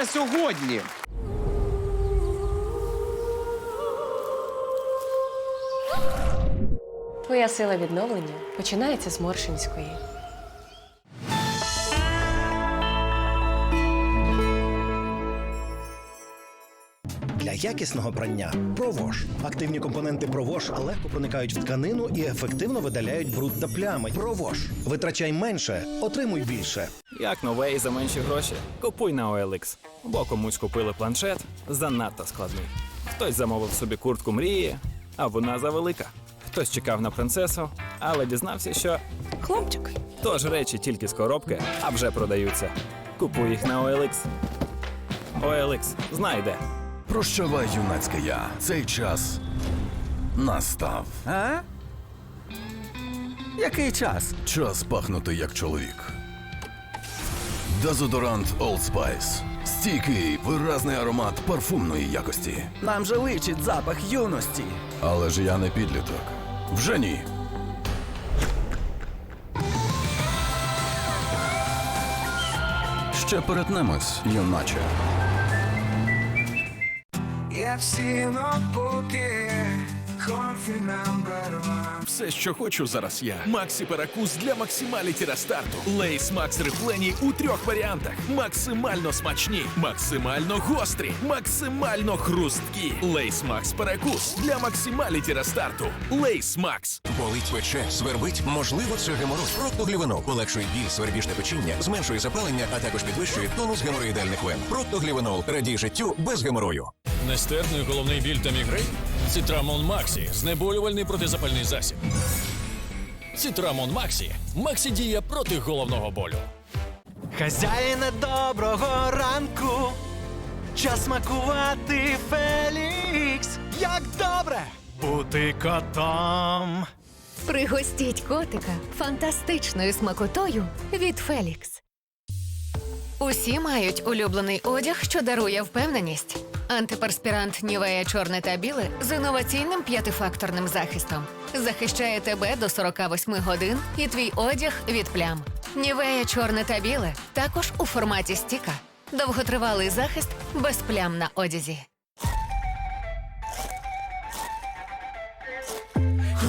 на сьогодні. Твоя сила відновлення починається з Моршинської. Якісного прання провож. Активні компоненти провож легко проникають в тканину і ефективно видаляють бруд та плями. Провож. Витрачай менше, отримуй більше. Як нове і за менші гроші? Купуй на OLX. Бо комусь купили планшет занадто складний. Хтось замовив собі куртку мрії, а вона завелика. Хтось чекав на принцесу, але дізнався, що Хлопчик. тож речі тільки з коробки, а вже продаються. Купуй їх на OLX. OLX знайде. Прощавай, юнацьке я. Цей час настав. А? Який час? Час пахнути як чоловік. Дезодорант Old Spice. Стійкий, виразний аромат парфумної якості. Нам же личить запах юності. Але ж я не підліток. Вже ні. Ще перетнемось, юначе. Я всіно Все, що хочу зараз я. Максі Перекус для максималіті рестарту. Лейс Макс Реплені у трьох варіантах. Максимально смачні, максимально гострі, максимально хрусткі. Лейс Макс Перекус для максималіті рестарту. Лейс Макс. Болить пече, свербить, можливо, це геморой. Проктоглівенол полегшує біль, свербіжне печіння, зменшує запалення, а також підвищує тонус геморроїдальних вен. Проктоглівенол радій життю без геморою. Нестерпний головний біль та мігрень? Цитрамон Максі знеболювальний протизапальний засіб. Цитрамон Максі. Максі діє проти головного болю. Хазяїне доброго ранку. Час смакувати Фелікс. Як добре бути котом. Пригостіть котика фантастичною смакотою від Фелікс. Усі мають улюблений одяг, що дарує впевненість. Антиперспірант Нівея чорне та біле з інноваційним п'ятифакторним захистом захищає тебе до 48 годин і твій одяг від плям. Нівея чорне та біле також у форматі стіка. Довготривалий захист без плям на одязі.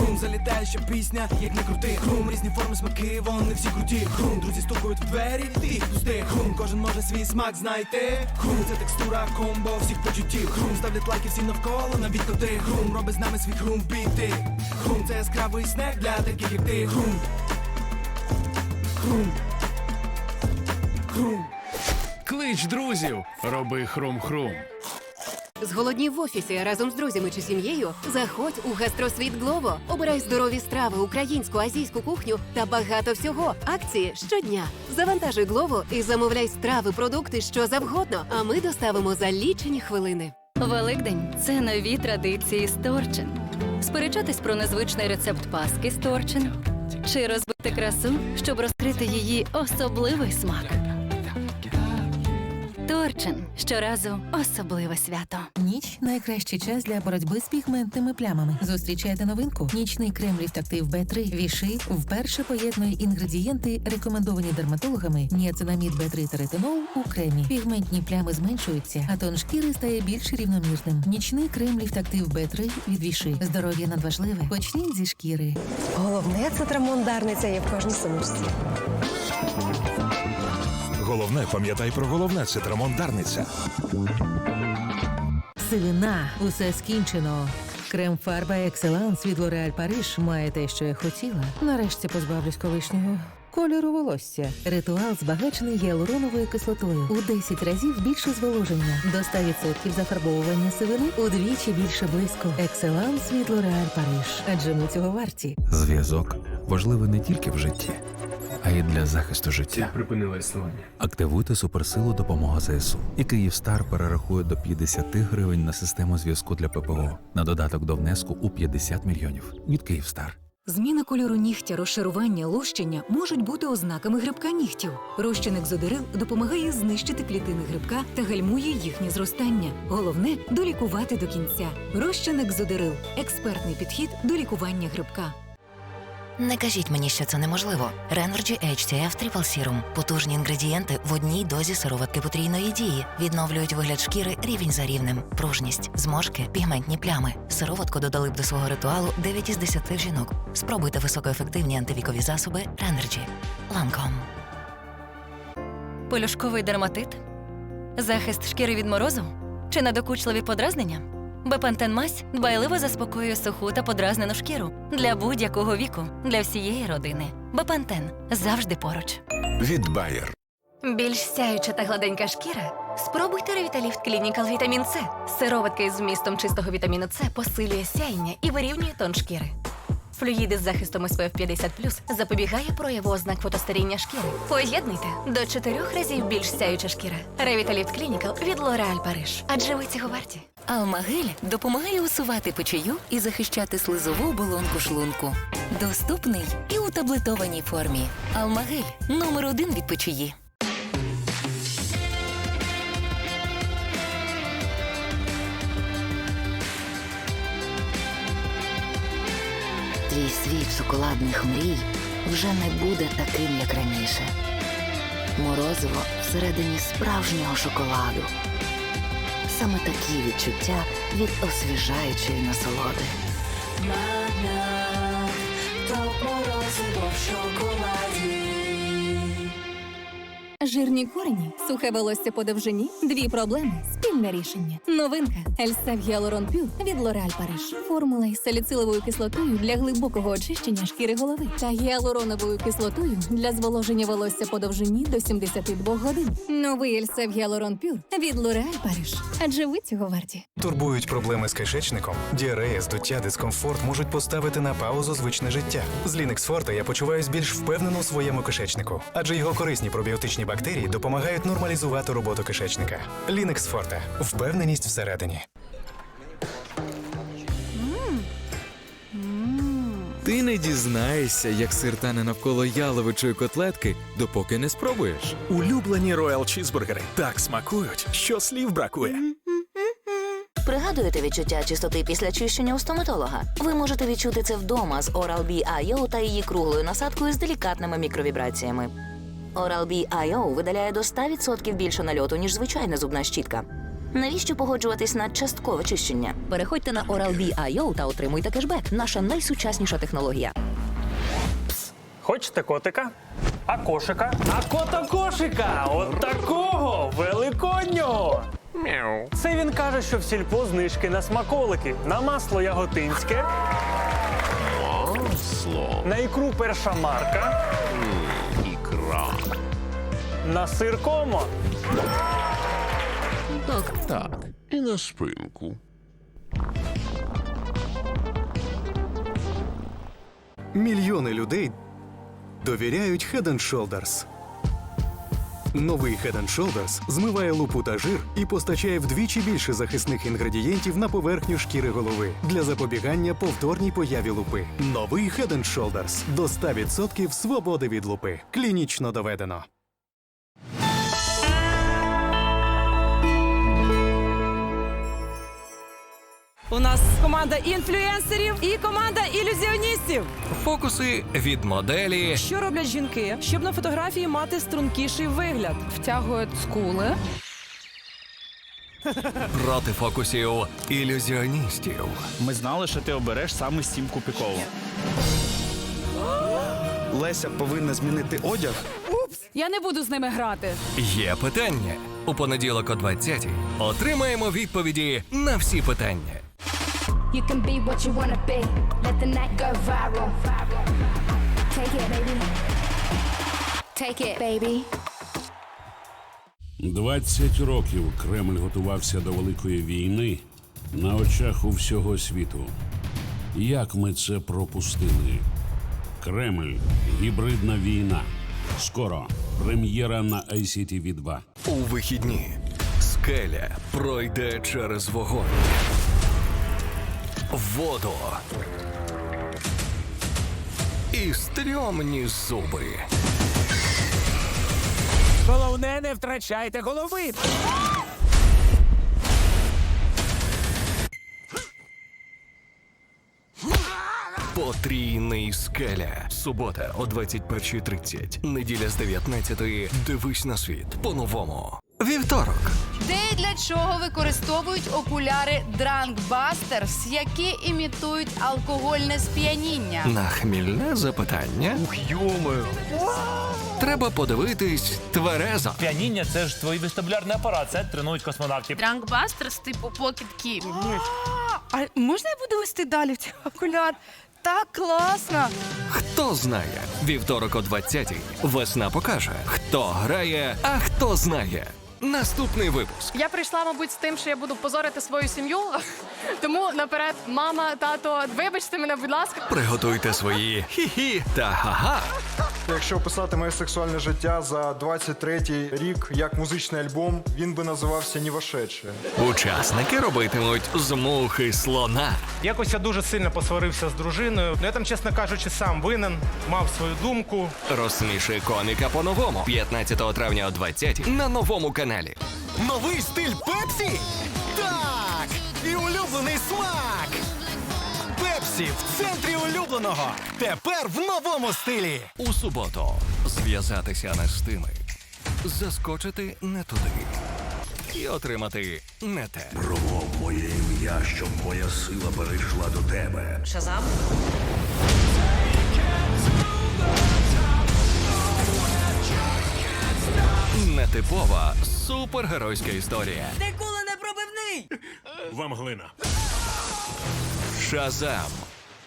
Хрум залітає ще пісня, як не крути. Хрум, різні форми, смаки, вони всі круті. Хрум, друзі стукають в двері, ти їх пусти. Хрум, кожен може свій смак знайти. Хрум, це текстура, комбо всіх почуттів. Хрум, ставлять лайки всім навколо, навіть коти. Хрум, робить з нами свій хрум біти. Хрум, це яскравий снег для таких, як ти. Хрум. Хрум. Хрум. Клич друзів, роби хрум-хрум. Зголоднів в офісі разом з друзями чи сім'єю. Заходь у гастросвіт Глово. Обирай здорові страви, українську, азійську кухню та багато всього. Акції щодня. Завантажуй Глово і замовляй страви, продукти, що завгодно. А ми доставимо за лічені хвилини. Великдень це нові традиції з. Сперечатись про незвичний рецепт паски з чи розбити красу, щоб розкрити її особливий смак. Торчин щоразу особливе свято. Ніч найкращий час для боротьби з пігментними плямами. Зустрічайте новинку. Нічний крем Ліфтактив Б3 Віши вперше поєднує інгредієнти, рекомендовані дерматологами ніацинамід Б3 та ретинол у кремі. Пігментні плями зменшуються, а тон шкіри стає більш рівномірним. Нічний крем Ліфтактив Б3 від Віши. Здоров'я надважливе. Почніть зі шкіри. Головне це трамондарниця є в кожній сумочці. Головне, пам'ятай про головне цитрамон Дарниця. Сивина. Усе скінчено. Крем фарба Екселанс від L'Oréal Париж має те, що я хотіла. Нарешті позбавлюсь колишнього. Кольору волосся. Ритуал збагачений гіалуроновою кислотою. У 10 разів більше зволоження. До 100% зафарбовування сивини удвічі більше блиску. Екселанс від L'Oréal Париж. Адже ми цього варті. Зв'язок важливий не тільки в житті, а й для захисту життя. Припинила існування. Активуйте суперсилу допомога ЗСУ. І Київстар перерахує до 50 гривень на систему зв'язку для ППО на додаток до внеску у 50 мільйонів від Київстар. Зміна кольору нігтя, розшарування, лущення можуть бути ознаками грибка нігтів. Розчин екзодерил допомагає знищити клітини грибка та гальмує їхнє зростання. Головне долікувати до кінця. Розчин екзодерил експертний підхід до лікування грибка. Не кажіть мені, що це неможливо. Renergy HCF Triple Serum – потужні інгредієнти в одній дозі сироватки потрійної дії. Відновлюють вигляд шкіри рівень за рівнем, пружність, зморшки, пігментні плями. Сироватку додали б до свого ритуалу 9 із 10 жінок. Спробуйте високоефективні антивікові засоби Renergy. Lancome. Полюшковий дерматит? Захист шкіри від морозу? Чи надокучливі подразнення? Бепантен мазь дбайливо заспокоює суху та подразнену шкіру для будь-якого віку, для всієї родини. Бепантен завжди поруч. Від Байер. Більш сяюча та гладенька шкіра? Спробуйте Revitalift Clinical Vitamin C. Сироватка із вмістом чистого вітаміну С посилює сяєння і вирівнює тон шкіри. Флюїди з захистом SPF 50 запобігає прояву ознак фотостаріння шкіри. Поєднуйте до чотирьох разів більш сяюча шкіра. Revitalift Clinical від L'Oréal Paris. Адже ви цього варті. Алмагель допомагає усувати печію і захищати слизову оболонку шлунку. Доступний і у таблетованій формі. Алмагель номер один від печії. Твій світ шоколадних мрій вже не буде таким, як раніше. Морозиво всередині справжнього шоколаду. Саме такі відчуття від освіжаючої насолоди. Жирні корені, сухе волосся по довжині, дві проблеми, спільне рішення. Новинка Ельса Гіалурон Пюр від L'Oréal Paris. Формула із саліциловою кислотою для глибокого очищення шкіри голови та гіалуроновою кислотою для зволоження волосся по довжині до 72 годин. Новий Ельса Гіалурон Пюр від L'Oréal Paris. Адже ви цього варті. Турбують проблеми з кишечником, діарея, здуття, дискомфорт можуть поставити на паузу звичне життя. З Linux Forte я почуваюсь більш впевнено у своєму кишечнику, адже його корисні пробіотичні бактерії допомагають нормалізувати роботу кишечника. Linux Forte – впевненість всередині. Ти не дізнаєшся, як сир тане навколо яловичої котлетки, допоки не спробуєш. Улюблені роял чізбургери так смакують, що слів бракує. Пригадуєте відчуття чистоти після чищення у стоматолога? Ви можете відчути це вдома з Oral-B IO та її круглою насадкою з делікатними мікровібраціями. Oral-B IO видаляє до 100% більше нальоту, ніж звичайна зубна щітка. Навіщо погоджуватись на часткове чищення? Переходьте на Oral-B IO та отримуйте кешбек. Наша найсучасніша технологія. Хочете котика? А кошика? А кота кошика! От такого великоднього! Мяу. Це він каже, що в сільпо знижки на смаколики, на масло яготинське, Масло. на ікру перша марка. На сир комо. Так, так. І на спинку. Мільйони людей довіряють Head Shoulders. Новий Head Shoulders змиває лупу та жир і постачає вдвічі більше захисних інгредієнтів на поверхню шкіри голови для запобігання повторній появі лупи. Новий Head Shoulders до 100% свободи від лупи. Клінічно доведено. У нас команда інфлюенсерів і команда ілюзіоністів. Фокуси від моделі Що роблять жінки, щоб на фотографії мати стрункіший вигляд? Втягують скули. проти фокусів ілюзіоністів. Ми знали, що ти обереш саме Сімку Пікову. Леся повинна змінити одяг. Я не буду з ними грати. Є питання. У понеділок о 20 отримаємо відповіді на всі питання. You can be what you wanna be. Let the night go viral. Take it, baby. Take it, baby. 20 років Кремль готувався до великої війни на очах у всього світу. Як ми це пропустили? Кремль гібридна війна. Скоро прем'єра на ICTV 2 У вихідні скеля пройде через вогонь. Воду. І стрьомні зуби. Головне, не втрачайте голови. По Трійний скеля. Субота о 21.30. Неділя з 19.00. Дивись на світ по-новому. Вівторок. Де і для чого використовують окуляри Drunkbusters, які імітують алкогольне сп'яніння? На хмільне запитання. Ух, Треба подивитись тверезо. Піаніння це ж твій вестибулярний апарат, це тренують космонавтів. Drunkbusters типу покидків. А можна я буду вести далі в цей окуляр? Так класно! Хто знає? Вівторок о 20-й. Весна покаже, хто грає, а хто знає. Наступний випуск. Я прийшла, мабуть, з тим, що я буду позорити свою сім'ю. Тому наперед, мама, тато, вибачте мене, будь ласка. Приготуйте свої хі-хі та ха-ха. Якщо описати моє сексуальне життя за 23-й рік як музичний альбом, він би називався «Не вошедше». Учасники робитимуть з мухи слона. Якось я дуже сильно посварився з дружиною. Ну я там, чесно кажучи, сам винен, мав свою думку. Розсміши коміка по-новому. 15 травня о 20 на новому каналі. Новий стиль Пепсі? Так! І улюблений смак! Пепсі в центрі улюбленого. Тепер в новому стилі. У суботу зв'язатися не з тими, заскочити не туди і отримати не те. Промов моє ім'я, щоб моя сила перейшла до тебе. Шазам? Нетипова супергеройська історія. Ніколи не пробивний! Вам глина. Шазам.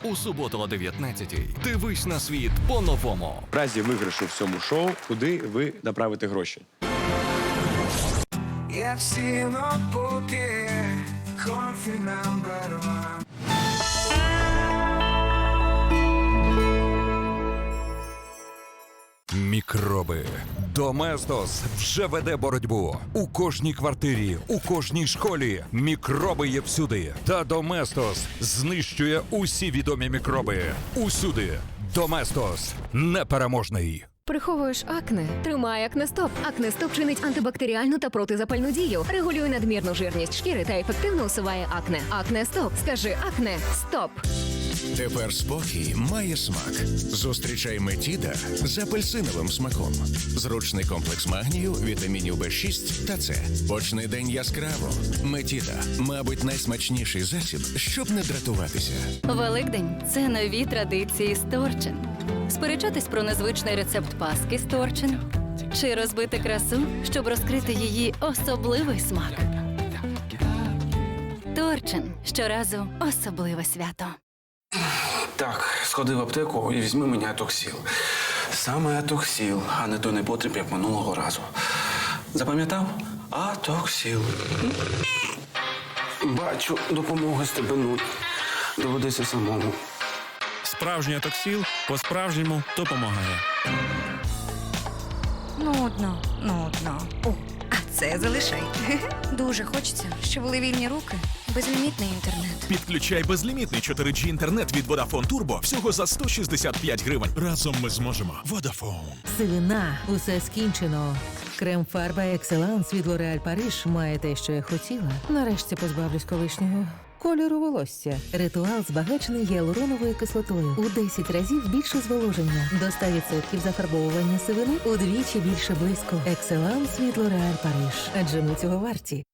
У суботу о 19-й. Дивись на світ по-новому. В разі виграшу в цьому шоу, куди ви направите гроші? Я всі пути, coffee number one. Мікроби. Доместос вже веде боротьбу. У кожній квартирі, у кожній школі. Мікроби є всюди. Та Доместос знищує усі відомі мікроби. Усюди. Доместос непереможний. Приховуєш акне? Тримай акнестоп. Акнестоп чинить антибактеріальну та протизапальну дію, регулює надмірну жирність шкіри та ефективно усуває акне. Акнестоп. Скажи акне. Стоп. Тепер спокій має смак. Зустрічай Метіда з апельсиновим смаком. Зручний комплекс магнію, вітамінів Б6 та С. Почни день яскраво. Метіда, мабуть, найсмачніший засіб, щоб не дратуватися. Великдень це нові традиції з. Сперечатись про незвичний рецепт паски з Торчин чи розбити красу, щоб розкрити її особливий смак. Торчин щоразу особливе свято. Так, сходи в аптеку і візьми мені атоксіл. Саме атоксіл, а не той непотріб, як минулого разу. Запам'ятав? Атоксіл. Бачу, допомоги стебенуть. Доведеться самому. Справжній атоксіл по-справжньому допомагає. Нудно, нудно. О, а це залишай. Дуже хочеться, щоб були вільні руки, безлімітний інтернет. Підключай безлімітний 4G інтернет від Vodafone Turbo всього за 165 гривень. Разом ми зможемо. Vodafone. Сивина, усе скінчено. Крем фарба Екселанс від L'Oréal Paris має те, що я хотіла. Нарешті позбавлюсь колишнього. Кольору волосся. Ритуал збагачений гіалуроновою кислотою. У 10 разів більше зволоження. До 100% зафарбовування сивини удвічі більше блиску. Екселанс від L'Oréal Paris. Адже ми цього варті.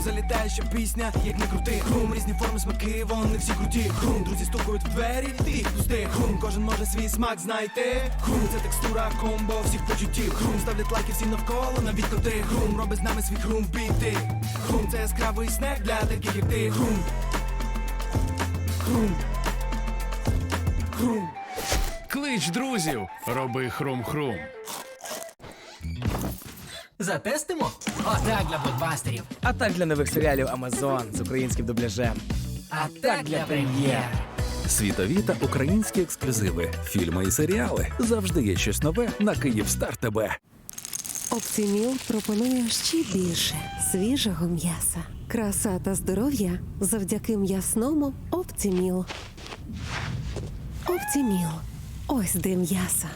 Хрум залітає ще пісня, як не крути. Хрум, різні форми, смаки, вони всі круті. Хрум, друзі стукають в двері, ти їх пусти. Хрум, кожен може свій смак знайти. Хрум, це текстура, комбо всіх почуттів. Хрум, ставлять лайки всі навколо, навіть коти. Хрум, робить з нами свій хрум біти. Хрум, це яскравий снег для таких, як ти. Хрум. Хрум. Хрум. Клич друзів, роби хрум-хрум. Затестимо? Отак для блокбастерів. А так для нових серіалів Амазон з українським дубляжем. А так для прем'єр. Світові та українські ексклюзиви, фільми і серіали. Завжди є щось нове на Київстар ТБ. Оптіміл пропонує ще більше свіжого м'яса. Краса та здоров'я завдяки м'ясному Оптіміл. Оптіміл. Ось де м'ясо.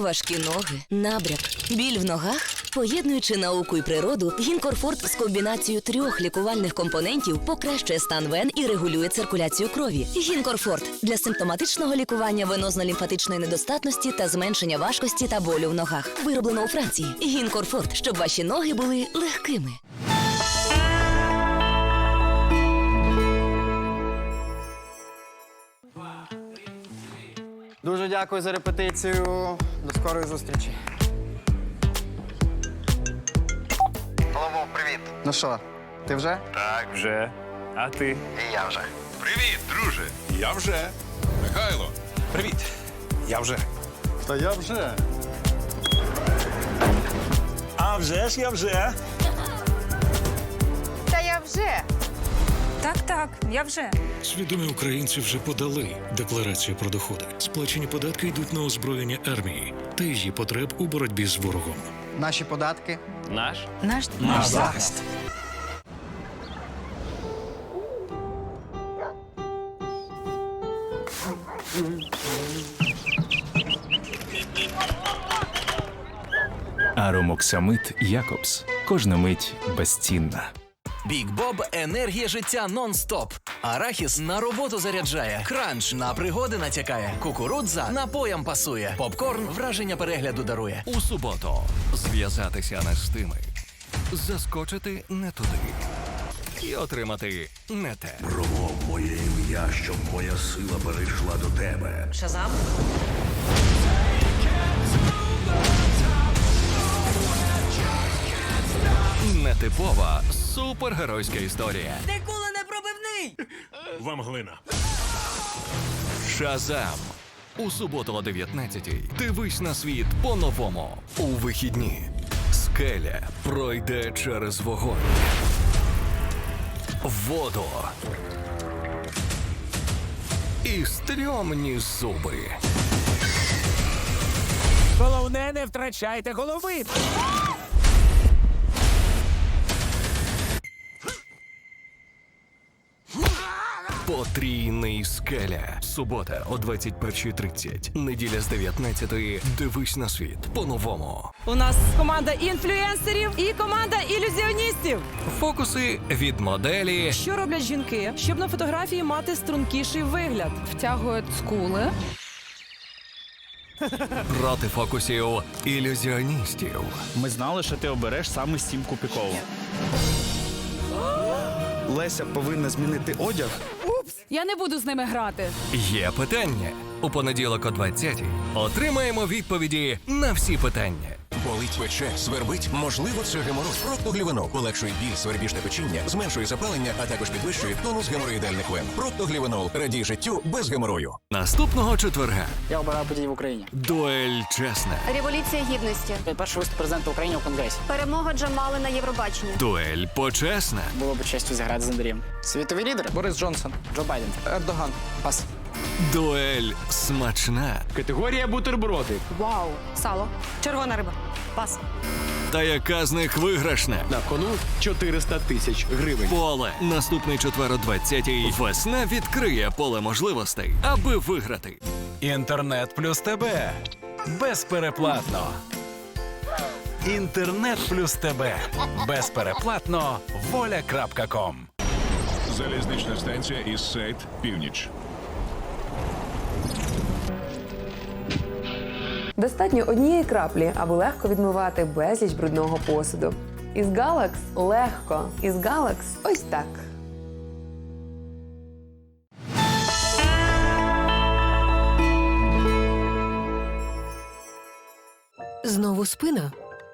Важкі ноги, набряк, біль в ногах. Поєднуючи науку і природу, Гінкорфорт з комбінацією трьох лікувальних компонентів покращує стан вен і регулює циркуляцію крові. Гінкорфорт для симптоматичного лікування венозно-лімфатичної недостатності та зменшення важкості та болю в ногах. Вироблено у Франції. Гінкорфорт, щоб ваші ноги були легкими. Дуже дякую за репетицію. До скорої зустрічі. Голову, привіт. Ну що, ти вже? Так, вже. А ти? І я вже. Привіт, друже. Я вже. Михайло. Привіт. Я вже. Та я вже. А вже ж я вже. Та я вже. Так, так, я вже. Свідомі українці вже подали декларацію про доходи. Сплачені податки йдуть на озброєння армії та її потреб у боротьбі з ворогом. Наші податки. Наш? Наш, Наш захист. Аромоксамит Якобс. Кожна мить безцінна. Бік Боб енергія життя нон-стоп. Арахіс на роботу заряджає. Кранч на пригоди натякає. Кукурудза напоям пасує. Попкорн враження перегляду дарує. У суботу зв'язатися не з тими. Заскочити не туди. І отримати не те. Промов моє ім'я, щоб моя сила перейшла до тебе. Шазам. Нетипова супергеройська історія. Ти кули не пробивний! Вам глина. Шазам. У суботу о 19-й. Дивись на світ по-новому. У вихідні. Скеля пройде через вогонь. Воду. І стрьомні зуби. Головне, не втрачайте голови. Потрійний скеля. Субота о 21.30. Неділя з 19-ї. Дивись на світ по-новому. У нас команда інфлюенсерів і команда ілюзіоністів. Фокуси від моделі Що роблять жінки, щоб на фотографії мати стрункіший вигляд? Втягують скули. проти фокусів ілюзіоністів. Ми знали, що ти обереш саме Сімку Пікову. Леся повинна змінити одяг. Упс, я не буду з ними грати. Є питання. У понеділок о 20-й отримаємо відповіді на всі питання. Болить пече, свербить, можливо, це геморой. Проктоглівенол полегшує біль, свербіжне печіння, зменшує запалення, а також підвищує тонус геморроїдальних вен. Проктоглівенол радій життю без геморою. Наступного четверга Я обираю події в Україні. дуель чесна. Революція гідності. Перший виступ президента України у Конгресі. Перемога Джамали на Євробаченні. Дуель почесна. Було б честю зіграти з Андрієм. Світові лідери. Борис Джонсон, Джо Байден, Ердоган. Пас. Дуель смачна. Категорія бутерброди. Вау. Сало. Червона риба. Пас. Та яка з них виграшна? На кону 400 тисяч гривень. Поле. Наступний четвер о 20-й. Весна відкриє поле можливостей, аби виграти. Інтернет плюс тебе. Безпереплатно. Інтернет плюс тебе. Безпереплатно. Воля.ком. Залізнична станція із сайт Північ. Достатньо однієї краплі, аби легко відмивати безліч брудного посуду. Із Galax легко. Із Galax ось так. Знову спина.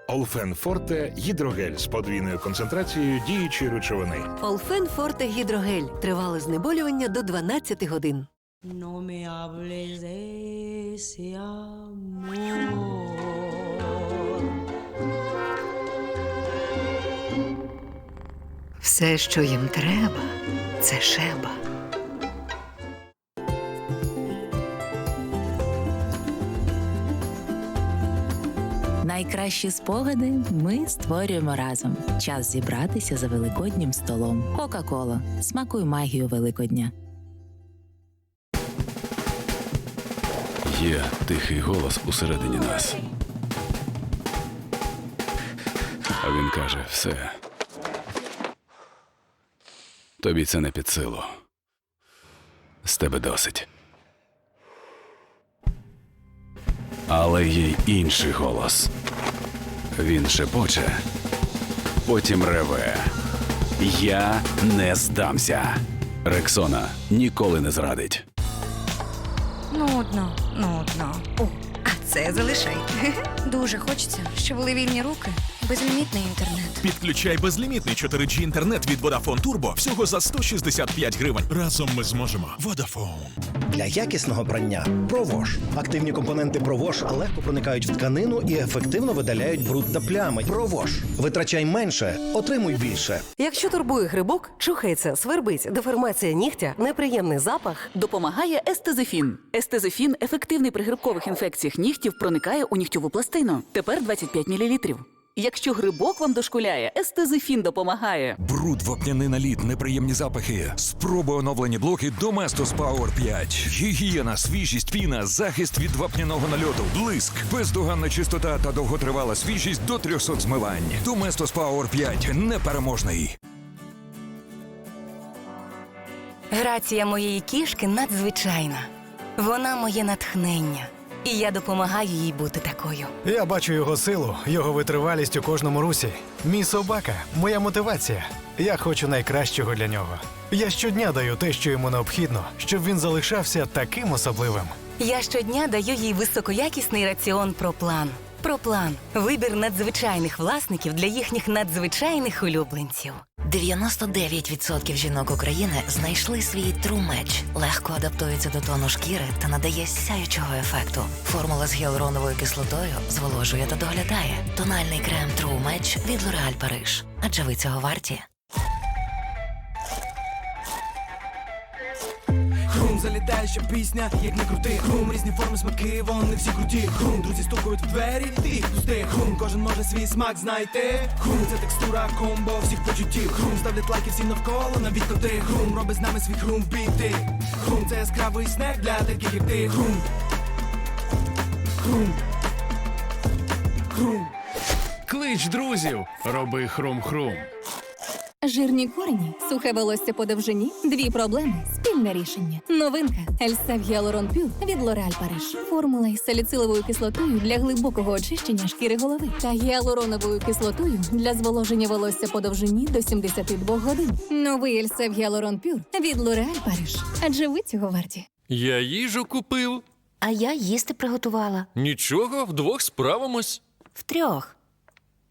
Олфен Форте гідрогель з подвійною концентрацією діючої речовини. Олфен Форте Гідрогель. Тривале знеболювання до 12 годин. No me hables de ese amor. Все, що їм треба, це шеба. Найкращі спогади ми створюємо разом. Час зібратися за великоднім столом. Кока-кола. Смакуй магію Великодня. Є тихий голос усередині нас. А він каже: все. Тобі це не під силу. З тебе досить. Але є й інший голос. Він шепоче, потім реве. Я не здамся. Рексона ніколи не зрадить. Нудно, нудно. О, а це залишай. Дуже хочеться, щоб були вільні руки, безлімітний інтернет. Підключай безлімітний 4G інтернет від Vodafone Turbo всього за 165 гривень. Разом ми зможемо. Vodafone. Для якісного прання провож. Активні компоненти провож легко проникають в тканину і ефективно видаляють бруд та плями. Провож. Витрачай менше, отримуй більше. Якщо турбує грибок, чухається, свербить, деформація нігтя, неприємний запах, Допомагає естезифін. Естезифін ефективний при грибкових інфекціях нігтів проникає у нігтєву пластину. Тепер 25 мл. Якщо грибок вам дошкуляє, естезифін допомагає. Бруд, вапняний наліт, неприємні запахи. Спробуй оновлені блоки Domestos Power 5. Гігієна, свіжість, піна, захист від вапняного нальоту, блиск, бездоганна чистота та довготривала свіжість до 300 змивань. Domestos Power 5 непереможний. Грація моєї кішки надзвичайна. Вона моє натхнення. І я допомагаю їй бути такою. Я бачу його силу, його витривалість у кожному русі. Мій собака, моя мотивація. Я хочу найкращого для нього. Я щодня даю те, що йому необхідно, щоб він залишався таким особливим. Я щодня даю їй високоякісний раціон Проплан. Проплан вибір надзвичайних власників для їхніх надзвичайних улюбленців. 99% жінок України знайшли свій True Match. Легко адаптується до тону шкіри та надає сяючого ефекту. Формула з гіалуроновою кислотою зволожує та доглядає. Тональний крем True Match від L'Oréal Paris. Адже ви цього варті. Залітає ще пісня, як не крути. Хрум, різні форми, смаки, вони всі круті. Хрум, друзі стукають в двері, ти пусти. Хрум, кожен може свій смак знайти. Хрум, це текстура, комбо всіх почуттів. Хрум, ставлять лайки всім навколо навіть коти. Хрум, робить з нами свій хрум в біти. Хрум, це яскравий снег для таких, як ти. Хрум. Хрум. Хрум. Клич друзів, роби хрум-хрум. Жирні корені, сухе волосся по довжині, дві проблеми, спільне рішення. Новинка Ельсев Гіалурон Пюр від L'Oréal Paris. Формула із саліциловою кислотою для глибокого очищення шкіри голови та гіалуроновою кислотою для зволоження волосся по довжині до 72 годин. Новий Ельсев Гіалурон Пюр від L'Oréal Paris. Адже ви цього варті. Я їжу купив. А я їсти приготувала. Нічого, вдвох справимось. Втрьох.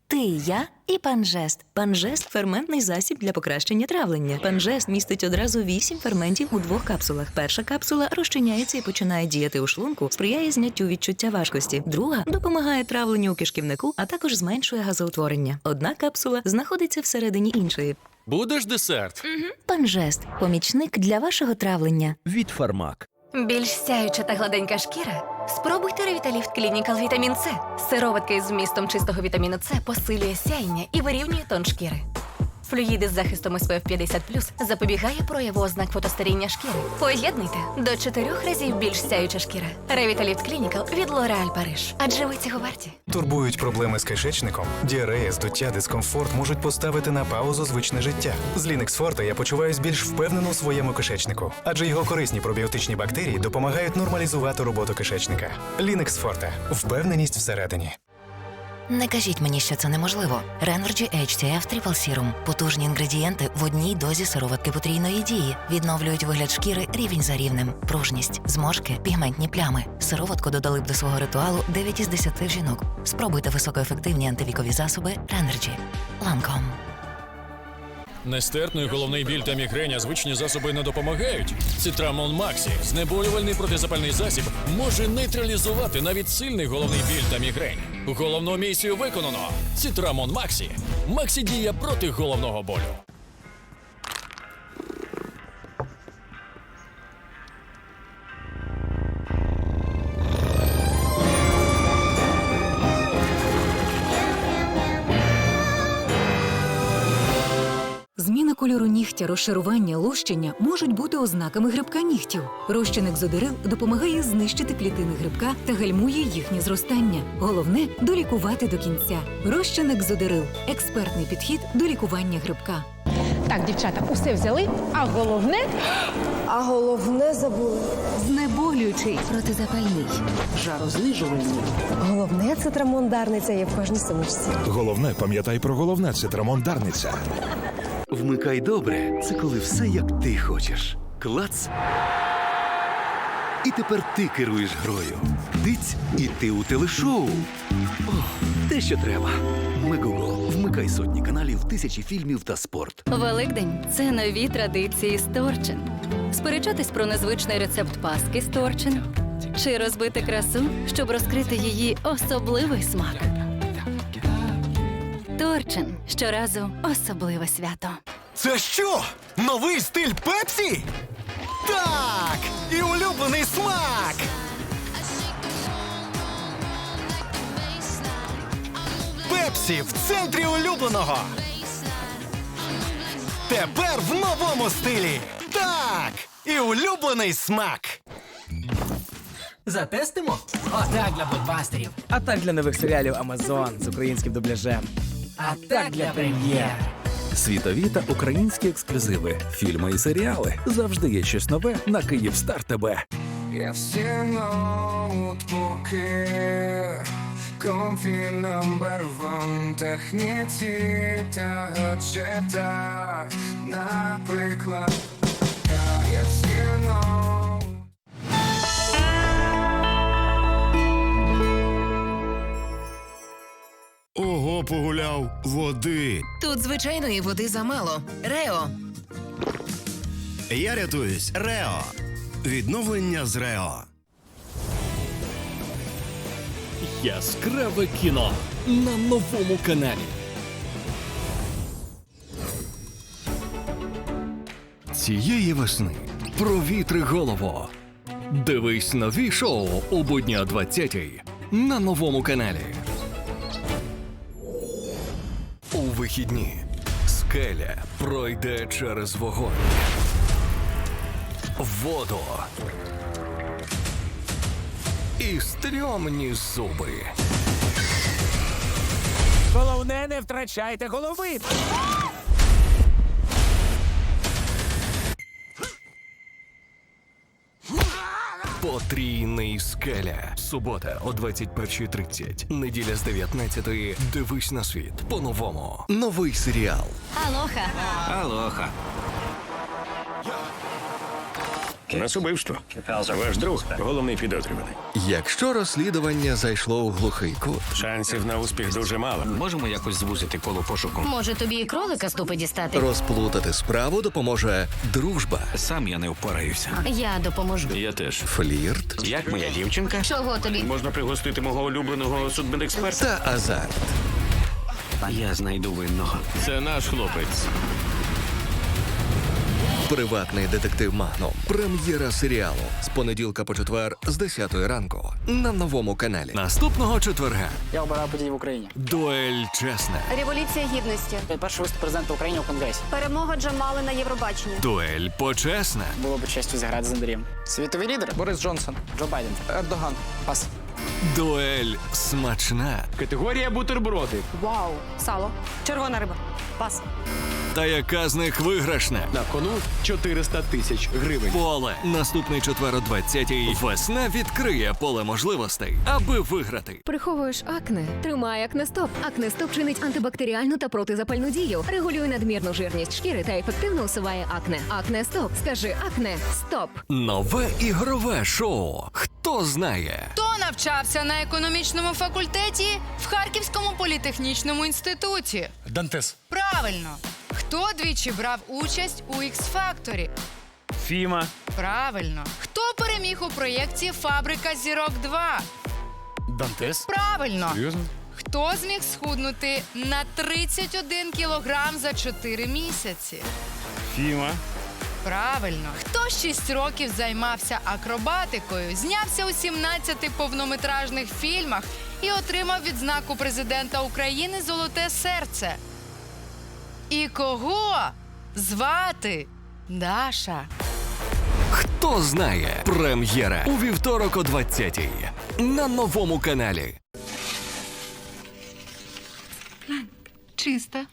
Ти, я і панжест. Панжест ферментний засіб для покращення травлення. Панжест містить одразу вісім ферментів у двох капсулах. Перша капсула розчиняється і починає діяти у шлунку, сприяє зняттю відчуття важкості. Друга допомагає травленню у кишківнику, а також зменшує газоутворення. Одна капсула знаходиться всередині іншої. Будеш десерт? Панжест помічник для вашого травлення. Від фармак. Більш сяюча та гладенька шкіра. Спробуйте Revitalift Clinical Vitamin C. Сироватка із змістом чистого вітаміну С посилює сяєння і вирівнює тон шкіри. Флюїди з захистом SPF 50 запобігає прояву ознак фотостаріння шкіри. Поєднуйте до чотирьох разів більш сяюча шкіра. Revitalift Clinical від L'Oréal Paris. Адже ви цього варті. Турбують проблеми з кишечником, діарея, здуття, дискомфорт можуть поставити на паузу звичне життя. З Linux Forte я почуваюсь більш впевнено у своєму кишечнику, адже його корисні пробіотичні бактерії допомагають нормалізувати роботу кишечника. Linux Forte. впевненість всередині. Не кажіть мені, що це неможливо. Renergy HTF Triple Serum – потужні інгредієнти в одній дозі сироватки потрійної дії. Відновлюють вигляд шкіри рівень за рівнем, пружність, зморшки, пігментні плями. Сироватку додали б до свого ритуалу 9 із 10 жінок. Спробуйте високоефективні антивікові засоби Renergy. Lancome. Нестерпний головний біль та мігреня звичні засоби не допомагають. Цитрамон Максі, знеболювальний протизапальний засіб, може нейтралізувати навіть сильний головний біль та мігрень. Головну місію виконано. Цитрамон Максі. Максі діє проти головного болю. Кольору нігтя, розшарування, лущення можуть бути ознаками грибка нігтів. Розчин екзодерил допомагає знищити клітини грибка та гальмує їхнє зростання. Головне долікувати до кінця. Розчин екзодерил експертний підхід до лікування грибка. Так, дівчата, усе взяли, а головне. А головне забули. Знеболюючий протизапальний. Жарознижувальний. Головне це трамондарниця є в кожній сумочці. Головне, пам'ятай про головне це трамондарниця. Вмикай добре, це коли все як ти хочеш. Клац. І тепер ти керуєш грою. Тиць, і ти у телешоу. О, те, що треба. Мегого, вмикай сотні каналів, тисячі фільмів та спорт. Великдень це нові традиції з. Сперечатись про незвичний рецепт паски з. Чи розбити красу, щоб розкрити її особливий смак. Торчин щоразу особливе свято. Це що? Новий стиль Пепсі? Так! І улюблений смак! Пепсі в центрі улюбленого! Тепер в новому стилі! Так! І улюблений смак! Затестимо? Отак для блокбастерів. А так для нових серіалів Амазон з українським дубляжем. А так для прем'єр. Світові та українські ексклюзиви, фільми і серіали. Завжди є щось нове на Київстар ТБ. Я всі ноутбуки, комфі number one техніці та гаджета, наприклад, я всі ноут Ого, погуляв води. Тут звичайної води замало. Рео. Я рятуюсь. Рео. Відновлення з Рео. Яскраве кіно на новому каналі. Цієї весни провітри голову. Дивись нові шоу у будні о 20-й на новому каналі. Вихідні скеля пройде через вогонь. Воду. І стрьомні зуби. Головне, не втрачайте голови. Потрійний скеля. Субота о 21.30. Неділя з 19.00. Дивись на світ по-новому. Новий серіал. Алоха. Алоха. У нас убивство. Ваш друг головний підозрюваний. Якщо розслідування зайшло у глухий кут, Шансів на успіх дуже мало. Можемо якось звузити коло пошуку. Може тобі і кролика з тупи дістати? розплутати справу допоможе дружба. Сам я не впораюся. Я допоможу. Я теж. Флірт Як моя дівчинка? Чого тобі? Можна пригостити мого улюбленого судмедексперта. та азарт. Я знайду винного. Це наш хлопець. Приватний детектив Магнум. Прем'єра серіалу з понеділка по четвер з 10 ранку на новому каналі. Наступного четверга. Я обираю події в Україні. Дуель чесна. Революція гідності. Перший виступ президента України у Конгресі. Перемога Джамали на Євробаченні. Дуель почесна. Було б честю зіграти з Андрієм. Світовий лідер Борис Джонсон, Джо Байден, Ердоган. Пас. Дуель смачна. Категорія бутерброди. Вау. Сало. Червона риба. Пас. Та яка з них виграшна? На кону 400 тисяч гривень. Поле. Наступний четвер о 20-й. Весна відкриє поле можливостей, аби виграти. Приховуєш акне? Тримай акнестоп. Акнестоп чинить антибактеріальну та протизапальну дію, регулює надмірну жирність шкіри та ефективно усуває акне. Акнестоп. Скажи акне. Стоп. Нове ігрове шоу. Хто знає? Хто навчався на економічному факультеті в Харківському політехнічному інституті? Дантес. Правильно. Хто двічі брав участь у X-Factor? Фіма. Правильно. Хто переміг у проєкті Фабрика зірок 2? Дантес. Правильно. Серйозно? Хто зміг схуднути на 31 кілограм за 4 місяці? Фіма. Правильно. Хто 6 років займався акробатикою, знявся у 17 повнометражних фільмах і отримав відзнаку президента України Золоте серце? І кого звати Даша. Хто знає? Прем'єра у вівторок о 20-й на новому каналі. Чиста.